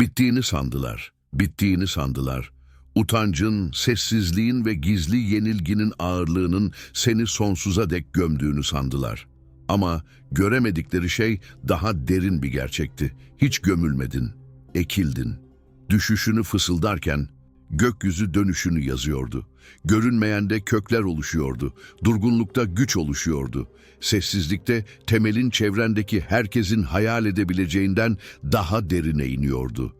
Bittiğini sandılar, bittiğini sandılar. Utancın, sessizliğin ve gizli yenilginin ağırlığının seni sonsuza dek gömdüğünü sandılar. Ama göremedikleri şey daha derin bir gerçekti. Hiç gömülmedin, ekildin. Düşüşünü fısıldarken gökyüzü dönüşünü yazıyordu. Görünmeyende kökler oluşuyordu. Durgunlukta güç oluşuyordu. Sessizlikte temelin çevrendeki herkesin hayal edebileceğinden daha derine iniyordu.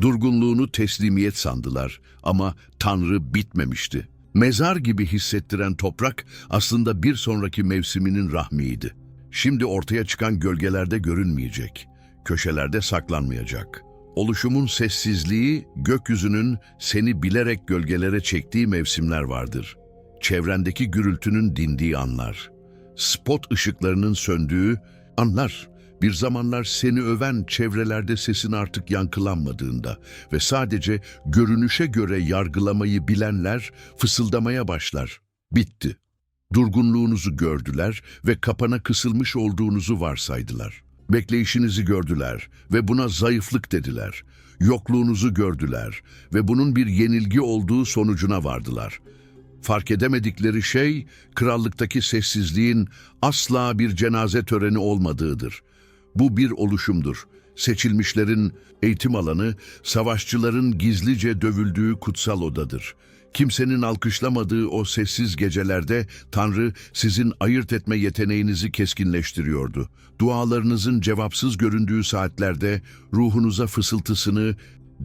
Durgunluğunu teslimiyet sandılar ama Tanrı bitmemişti. Mezar gibi hissettiren toprak aslında bir sonraki mevsiminin rahmiydi. Şimdi ortaya çıkan gölgelerde görünmeyecek, köşelerde saklanmayacak. Oluşumun sessizliği, gökyüzünün seni bilerek gölgelere çektiği mevsimler vardır. Çevrendeki gürültünün dindiği anlar. Spot ışıklarının söndüğü anlar. Bir zamanlar seni öven çevrelerde sesin artık yankılanmadığında ve sadece görünüşe göre yargılamayı bilenler fısıldamaya başlar. Bitti. Durgunluğunuzu gördüler ve kapana kısılmış olduğunuzu varsaydılar. Bekleyişinizi gördüler ve buna zayıflık dediler. Yokluğunuzu gördüler ve bunun bir yenilgi olduğu sonucuna vardılar. Fark edemedikleri şey, krallıktaki sessizliğin asla bir cenaze töreni olmadığıdır. Bu bir oluşumdur. Seçilmişlerin eğitim alanı, savaşçıların gizlice dövüldüğü kutsal odadır. Kimsenin alkışlamadığı o sessiz gecelerde Tanrı sizin ayırt etme yeteneğinizi keskinleştiriyordu. Dualarınızın cevapsız göründüğü saatlerde ruhunuza fısıltısını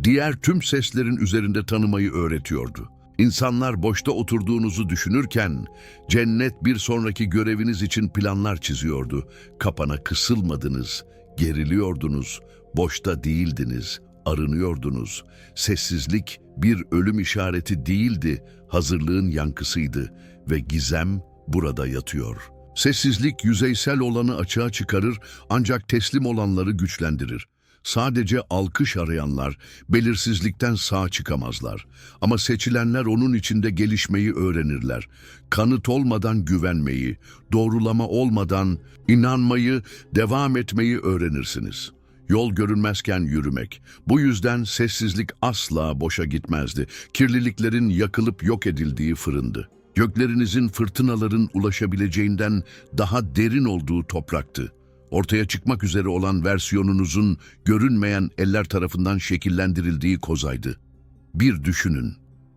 diğer tüm seslerin üzerinde tanımayı öğretiyordu. İnsanlar boşta oturduğunuzu düşünürken cennet bir sonraki göreviniz için planlar çiziyordu. Kapana kısılmadınız, geriliyordunuz, boşta değildiniz, arınıyordunuz. Sessizlik bir ölüm işareti değildi, hazırlığın yankısıydı ve gizem burada yatıyor. Sessizlik yüzeysel olanı açığa çıkarır ancak teslim olanları güçlendirir. Sadece alkış arayanlar belirsizlikten sağ çıkamazlar. Ama seçilenler onun içinde gelişmeyi öğrenirler. Kanıt olmadan güvenmeyi, doğrulama olmadan inanmayı, devam etmeyi öğrenirsiniz. Yol görünmezken yürümek. Bu yüzden sessizlik asla boşa gitmezdi. Kirliliklerin yakılıp yok edildiği fırındı. Göklerinizin fırtınaların ulaşabileceğinden daha derin olduğu topraktı ortaya çıkmak üzere olan versiyonunuzun görünmeyen eller tarafından şekillendirildiği kozaydı. Bir düşünün.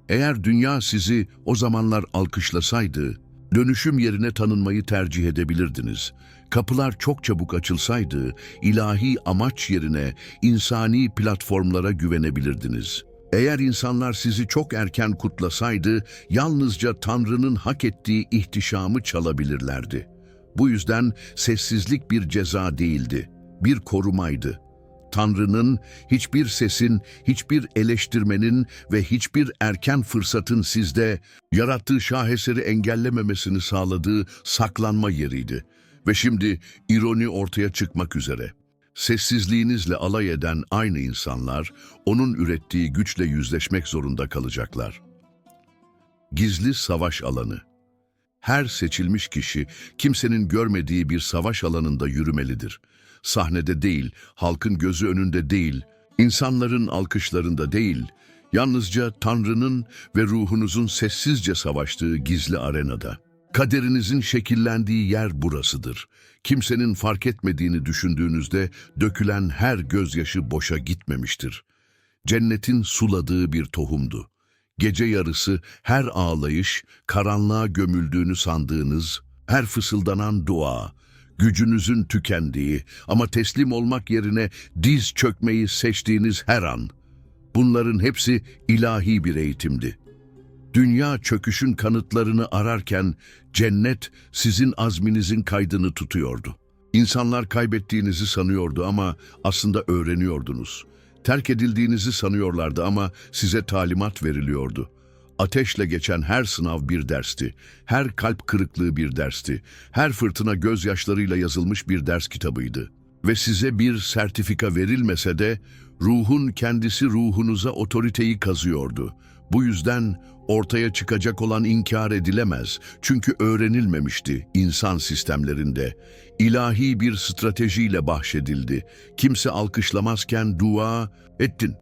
Eğer dünya sizi o zamanlar alkışlasaydı, dönüşüm yerine tanınmayı tercih edebilirdiniz. Kapılar çok çabuk açılsaydı, ilahi amaç yerine insani platformlara güvenebilirdiniz. Eğer insanlar sizi çok erken kutlasaydı, yalnızca Tanrı'nın hak ettiği ihtişamı çalabilirlerdi.'' Bu yüzden sessizlik bir ceza değildi, bir korumaydı. Tanrı'nın hiçbir sesin, hiçbir eleştirmenin ve hiçbir erken fırsatın sizde yarattığı şaheseri engellememesini sağladığı saklanma yeriydi. Ve şimdi ironi ortaya çıkmak üzere. Sessizliğinizle alay eden aynı insanlar, onun ürettiği güçle yüzleşmek zorunda kalacaklar. Gizli savaş alanı her seçilmiş kişi kimsenin görmediği bir savaş alanında yürümelidir. Sahnede değil, halkın gözü önünde değil, insanların alkışlarında değil, yalnızca Tanrı'nın ve ruhunuzun sessizce savaştığı gizli arenada. Kaderinizin şekillendiği yer burasıdır. Kimsenin fark etmediğini düşündüğünüzde dökülen her gözyaşı boşa gitmemiştir. Cennetin suladığı bir tohumdu. Gece yarısı her ağlayış, karanlığa gömüldüğünü sandığınız, her fısıldanan dua, gücünüzün tükendiği ama teslim olmak yerine diz çökmeyi seçtiğiniz her an. Bunların hepsi ilahi bir eğitimdi. Dünya çöküşün kanıtlarını ararken cennet sizin azminizin kaydını tutuyordu. İnsanlar kaybettiğinizi sanıyordu ama aslında öğreniyordunuz. Terk edildiğinizi sanıyorlardı ama size talimat veriliyordu. Ateşle geçen her sınav bir dersti. Her kalp kırıklığı bir dersti. Her fırtına gözyaşlarıyla yazılmış bir ders kitabıydı. Ve size bir sertifika verilmese de Ruhun kendisi ruhunuza otoriteyi kazıyordu. Bu yüzden ortaya çıkacak olan inkar edilemez. Çünkü öğrenilmemişti insan sistemlerinde. İlahi bir stratejiyle bahşedildi. Kimse alkışlamazken dua ettin.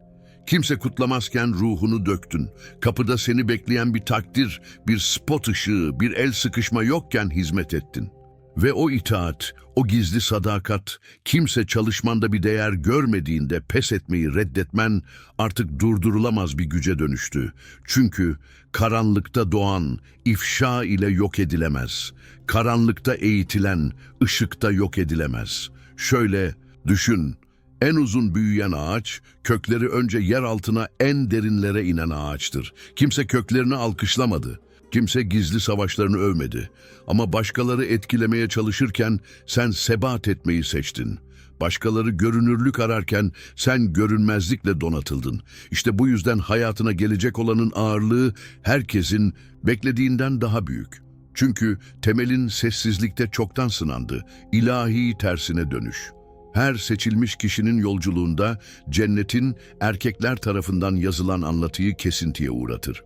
Kimse kutlamazken ruhunu döktün. Kapıda seni bekleyen bir takdir, bir spot ışığı, bir el sıkışma yokken hizmet ettin. Ve o itaat, o gizli sadakat, kimse çalışmanda bir değer görmediğinde pes etmeyi reddetmen artık durdurulamaz bir güce dönüştü. Çünkü karanlıkta doğan ifşa ile yok edilemez. Karanlıkta eğitilen ışıkta yok edilemez. Şöyle düşün, en uzun büyüyen ağaç, kökleri önce yer altına en derinlere inen ağaçtır. Kimse köklerini alkışlamadı. Kimse gizli savaşlarını övmedi. Ama başkaları etkilemeye çalışırken sen sebat etmeyi seçtin. Başkaları görünürlük ararken sen görünmezlikle donatıldın. İşte bu yüzden hayatına gelecek olanın ağırlığı herkesin beklediğinden daha büyük. Çünkü temelin sessizlikte çoktan sınandı. İlahi tersine dönüş. Her seçilmiş kişinin yolculuğunda cennetin erkekler tarafından yazılan anlatıyı kesintiye uğratır.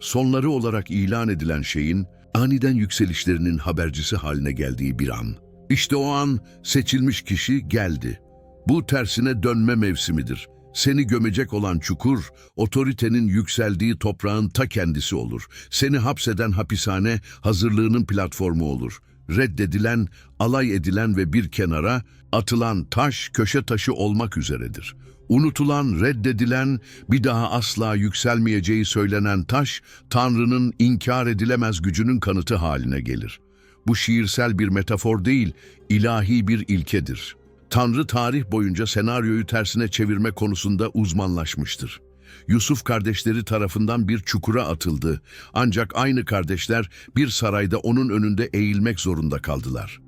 Sonları olarak ilan edilen şeyin aniden yükselişlerinin habercisi haline geldiği bir an. İşte o an seçilmiş kişi geldi. Bu tersine dönme mevsimidir. Seni gömecek olan çukur, otoritenin yükseldiği toprağın ta kendisi olur. Seni hapseden hapishane, hazırlığının platformu olur. Reddedilen, alay edilen ve bir kenara atılan taş köşe taşı olmak üzeredir. Unutulan, reddedilen, bir daha asla yükselmeyeceği söylenen taş, Tanrı'nın inkar edilemez gücünün kanıtı haline gelir. Bu şiirsel bir metafor değil, ilahi bir ilkedir. Tanrı tarih boyunca senaryoyu tersine çevirme konusunda uzmanlaşmıştır. Yusuf kardeşleri tarafından bir çukura atıldı. Ancak aynı kardeşler bir sarayda onun önünde eğilmek zorunda kaldılar.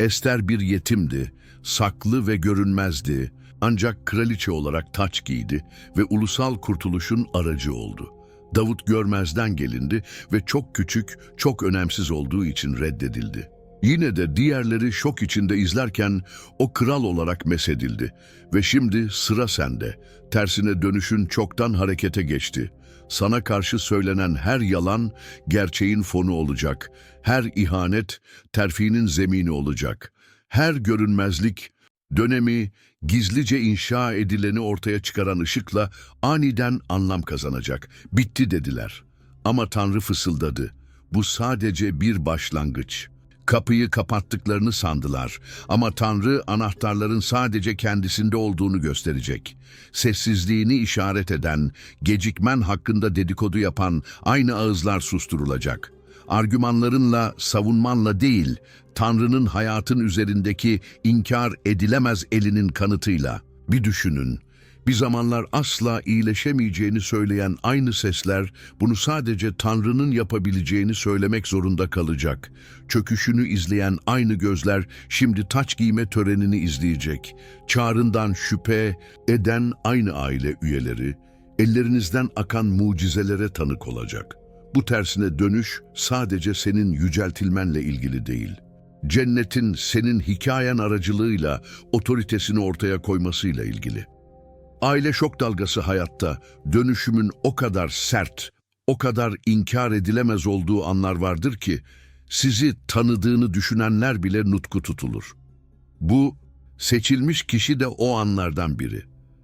Ester bir yetimdi, saklı ve görünmezdi. Ancak kraliçe olarak taç giydi ve ulusal kurtuluşun aracı oldu. Davut görmezden gelindi ve çok küçük, çok önemsiz olduğu için reddedildi. Yine de diğerleri şok içinde izlerken o kral olarak mesedildi ve şimdi sıra sende. Tersine dönüşün çoktan harekete geçti. Sana karşı söylenen her yalan gerçeğin fonu olacak. Her ihanet terfinin zemini olacak. Her görünmezlik dönemi gizlice inşa edileni ortaya çıkaran ışıkla aniden anlam kazanacak. Bitti dediler. Ama Tanrı fısıldadı. Bu sadece bir başlangıç. Kapıyı kapattıklarını sandılar ama Tanrı anahtarların sadece kendisinde olduğunu gösterecek. Sessizliğini işaret eden, gecikmen hakkında dedikodu yapan aynı ağızlar susturulacak. Argümanlarınla, savunmanla değil, Tanrı'nın hayatın üzerindeki inkar edilemez elinin kanıtıyla. Bir düşünün, bir zamanlar asla iyileşemeyeceğini söyleyen aynı sesler bunu sadece Tanrı'nın yapabileceğini söylemek zorunda kalacak. Çöküşünü izleyen aynı gözler şimdi taç giyme törenini izleyecek. Çağrından şüphe eden aynı aile üyeleri ellerinizden akan mucizelere tanık olacak. Bu tersine dönüş sadece senin yüceltilmenle ilgili değil. Cennetin senin hikayen aracılığıyla otoritesini ortaya koymasıyla ilgili. Aile şok dalgası hayatta dönüşümün o kadar sert, o kadar inkar edilemez olduğu anlar vardır ki sizi tanıdığını düşünenler bile nutku tutulur. Bu seçilmiş kişi de o anlardan biri.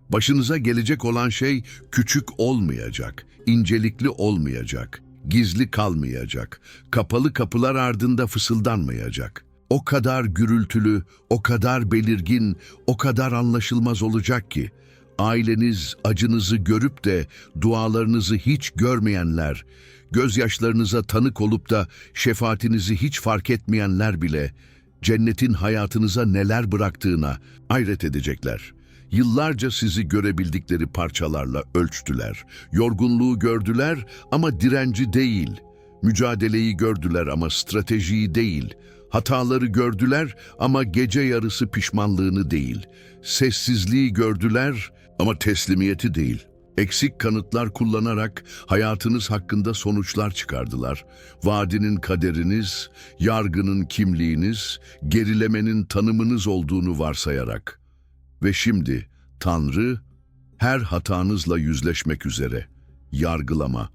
Başınıza gelecek olan şey küçük olmayacak, incelikli olmayacak, gizli kalmayacak, kapalı kapılar ardında fısıldanmayacak. O kadar gürültülü, o kadar belirgin, o kadar anlaşılmaz olacak ki aileniz acınızı görüp de dualarınızı hiç görmeyenler, gözyaşlarınıza tanık olup da şefaatinizi hiç fark etmeyenler bile cennetin hayatınıza neler bıraktığına hayret edecekler. Yıllarca sizi görebildikleri parçalarla ölçtüler. Yorgunluğu gördüler ama direnci değil. Mücadeleyi gördüler ama stratejiyi değil. Hataları gördüler ama gece yarısı pişmanlığını değil. Sessizliği gördüler ama teslimiyeti değil. Eksik kanıtlar kullanarak hayatınız hakkında sonuçlar çıkardılar. Vadinin kaderiniz, yargının kimliğiniz, gerilemenin tanımınız olduğunu varsayarak. Ve şimdi Tanrı her hatanızla yüzleşmek üzere. Yargılama,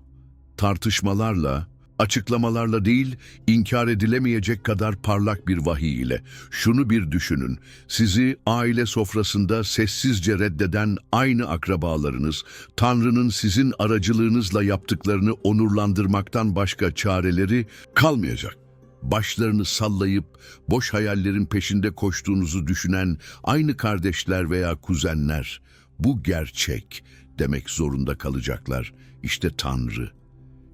tartışmalarla, açıklamalarla değil, inkar edilemeyecek kadar parlak bir vahiy ile. Şunu bir düşünün, sizi aile sofrasında sessizce reddeden aynı akrabalarınız, Tanrı'nın sizin aracılığınızla yaptıklarını onurlandırmaktan başka çareleri kalmayacak. Başlarını sallayıp boş hayallerin peşinde koştuğunuzu düşünen aynı kardeşler veya kuzenler, bu gerçek demek zorunda kalacaklar. İşte Tanrı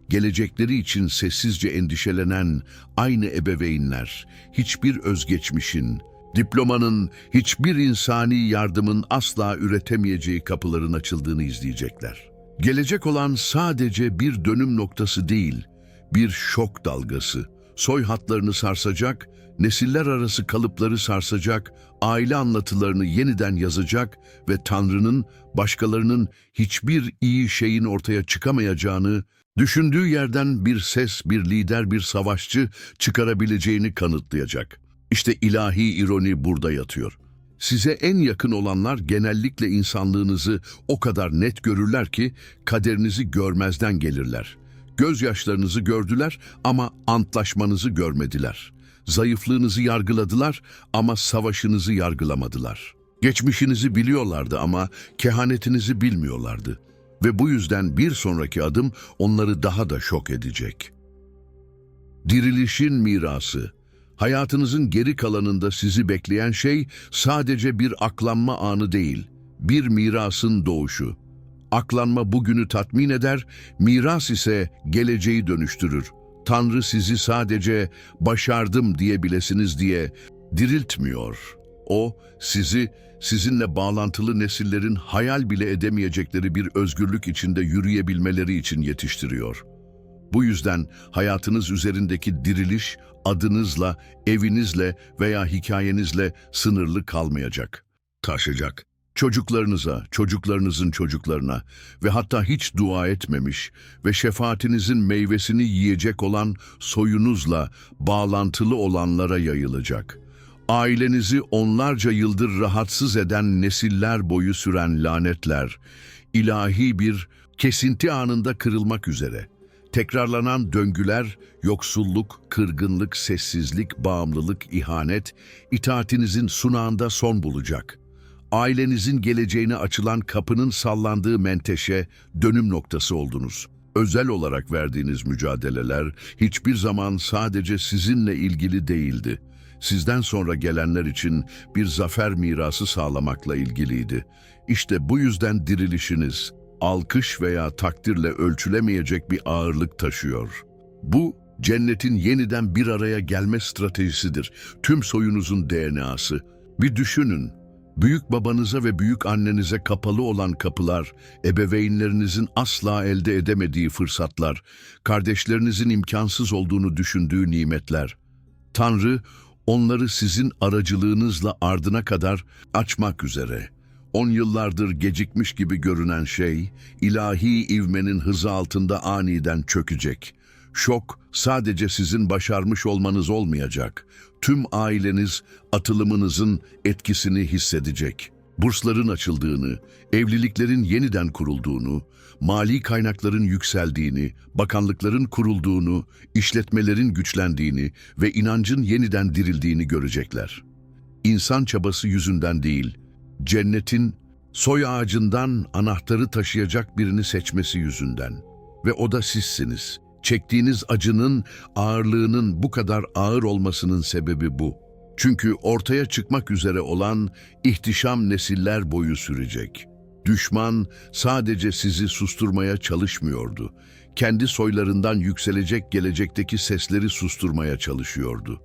gelecekleri için sessizce endişelenen aynı ebeveynler, hiçbir özgeçmişin, diplomanın, hiçbir insani yardımın asla üretemeyeceği kapıların açıldığını izleyecekler. Gelecek olan sadece bir dönüm noktası değil, bir şok dalgası. Soy hatlarını sarsacak, nesiller arası kalıpları sarsacak, aile anlatılarını yeniden yazacak ve Tanrı'nın başkalarının hiçbir iyi şeyin ortaya çıkamayacağını, düşündüğü yerden bir ses, bir lider, bir savaşçı çıkarabileceğini kanıtlayacak. İşte ilahi ironi burada yatıyor. Size en yakın olanlar genellikle insanlığınızı o kadar net görürler ki kaderinizi görmezden gelirler. Gözyaşlarınızı gördüler ama antlaşmanızı görmediler. Zayıflığınızı yargıladılar ama savaşınızı yargılamadılar. Geçmişinizi biliyorlardı ama kehanetinizi bilmiyorlardı. Ve bu yüzden bir sonraki adım onları daha da şok edecek. Dirilişin mirası. Hayatınızın geri kalanında sizi bekleyen şey sadece bir aklanma anı değil, bir mirasın doğuşu. Aklanma bugünü tatmin eder, miras ise geleceği dönüştürür. Tanrı sizi sadece başardım diyebilesiniz diye diriltmiyor. O sizi sizinle bağlantılı nesillerin hayal bile edemeyecekleri bir özgürlük içinde yürüyebilmeleri için yetiştiriyor. Bu yüzden hayatınız üzerindeki diriliş adınızla, evinizle veya hikayenizle sınırlı kalmayacak. Taşacak. Çocuklarınıza, çocuklarınızın çocuklarına ve hatta hiç dua etmemiş ve şefaatinizin meyvesini yiyecek olan soyunuzla bağlantılı olanlara yayılacak. Ailenizi onlarca yıldır rahatsız eden nesiller boyu süren lanetler, ilahi bir kesinti anında kırılmak üzere. Tekrarlanan döngüler, yoksulluk, kırgınlık, sessizlik, bağımlılık, ihanet, itaatinizin sunağında son bulacak. Ailenizin geleceğine açılan kapının sallandığı menteşe, dönüm noktası oldunuz. Özel olarak verdiğiniz mücadeleler hiçbir zaman sadece sizinle ilgili değildi. Sizden sonra gelenler için bir zafer mirası sağlamakla ilgiliydi. İşte bu yüzden dirilişiniz, alkış veya takdirle ölçülemeyecek bir ağırlık taşıyor. Bu, cennetin yeniden bir araya gelme stratejisidir. Tüm soyunuzun DNA'sı. Bir düşünün, büyük babanıza ve büyük annenize kapalı olan kapılar, ebeveynlerinizin asla elde edemediği fırsatlar, kardeşlerinizin imkansız olduğunu düşündüğü nimetler. Tanrı, onları sizin aracılığınızla ardına kadar açmak üzere. On yıllardır gecikmiş gibi görünen şey, ilahi ivmenin hızı altında aniden çökecek. Şok sadece sizin başarmış olmanız olmayacak. Tüm aileniz atılımınızın etkisini hissedecek. Bursların açıldığını, evliliklerin yeniden kurulduğunu, mali kaynakların yükseldiğini, bakanlıkların kurulduğunu, işletmelerin güçlendiğini ve inancın yeniden dirildiğini görecekler. İnsan çabası yüzünden değil, cennetin soy ağacından anahtarı taşıyacak birini seçmesi yüzünden. Ve o da sizsiniz. Çektiğiniz acının ağırlığının bu kadar ağır olmasının sebebi bu. Çünkü ortaya çıkmak üzere olan ihtişam nesiller boyu sürecek. Düşman sadece sizi susturmaya çalışmıyordu. Kendi soylarından yükselecek gelecekteki sesleri susturmaya çalışıyordu.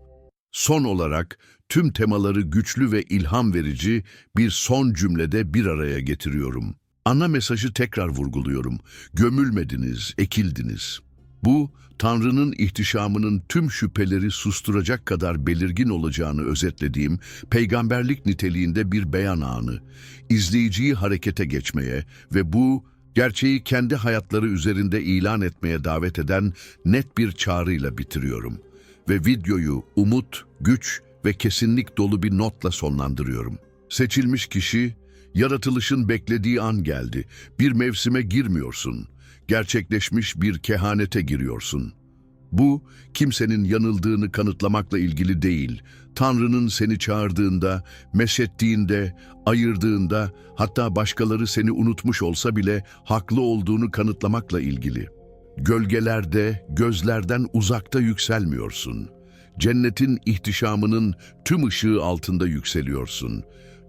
Son olarak tüm temaları güçlü ve ilham verici bir son cümlede bir araya getiriyorum. Ana mesajı tekrar vurguluyorum. Gömülmediniz, ekildiniz. Bu, Tanrı'nın ihtişamının tüm şüpheleri susturacak kadar belirgin olacağını özetlediğim peygamberlik niteliğinde bir beyan anı. İzleyiciyi harekete geçmeye ve bu gerçeği kendi hayatları üzerinde ilan etmeye davet eden net bir çağrıyla bitiriyorum. Ve videoyu umut, güç ve kesinlik dolu bir notla sonlandırıyorum. Seçilmiş kişi, Yaratılışın beklediği an geldi. Bir mevsime girmiyorsun. Gerçekleşmiş bir kehanete giriyorsun. Bu, kimsenin yanıldığını kanıtlamakla ilgili değil. Tanrı'nın seni çağırdığında, meşettiğinde, ayırdığında, hatta başkaları seni unutmuş olsa bile haklı olduğunu kanıtlamakla ilgili. Gölgelerde, gözlerden uzakta yükselmiyorsun. Cennetin ihtişamının tüm ışığı altında yükseliyorsun.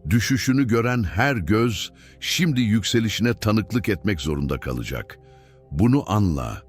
Düşüşünü gören her göz, şimdi yükselişine tanıklık etmek zorunda kalacak. Bunu anla.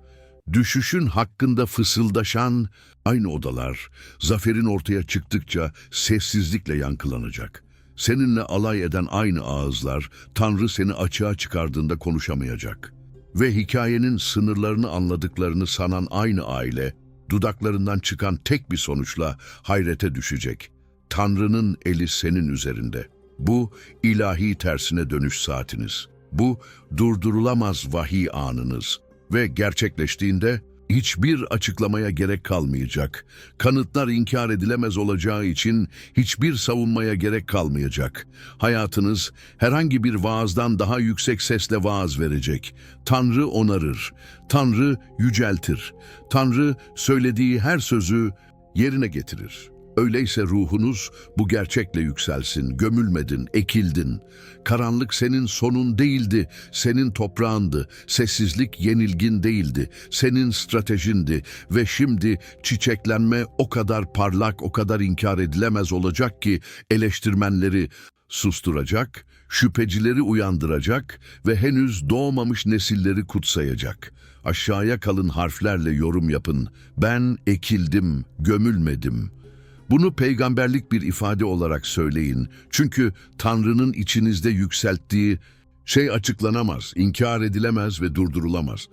Düşüşün hakkında fısıldaşan aynı odalar, zaferin ortaya çıktıkça sessizlikle yankılanacak. Seninle alay eden aynı ağızlar, Tanrı seni açığa çıkardığında konuşamayacak. Ve hikayenin sınırlarını anladıklarını sanan aynı aile, dudaklarından çıkan tek bir sonuçla hayrete düşecek. Tanrı'nın eli senin üzerinde. Bu ilahi tersine dönüş saatiniz. Bu durdurulamaz vahiy anınız ve gerçekleştiğinde hiçbir açıklamaya gerek kalmayacak. Kanıtlar inkar edilemez olacağı için hiçbir savunmaya gerek kalmayacak. Hayatınız herhangi bir vaazdan daha yüksek sesle vaaz verecek. Tanrı onarır, Tanrı yüceltir. Tanrı söylediği her sözü yerine getirir. Öyleyse ruhunuz bu gerçekle yükselsin, gömülmedin, ekildin. Karanlık senin sonun değildi, senin toprağındı. Sessizlik yenilgin değildi, senin stratejindi. Ve şimdi çiçeklenme o kadar parlak, o kadar inkar edilemez olacak ki eleştirmenleri susturacak, şüphecileri uyandıracak ve henüz doğmamış nesilleri kutsayacak. Aşağıya kalın harflerle yorum yapın. Ben ekildim, gömülmedim.'' Bunu peygamberlik bir ifade olarak söyleyin. Çünkü Tanrı'nın içinizde yükselttiği şey açıklanamaz, inkar edilemez ve durdurulamaz.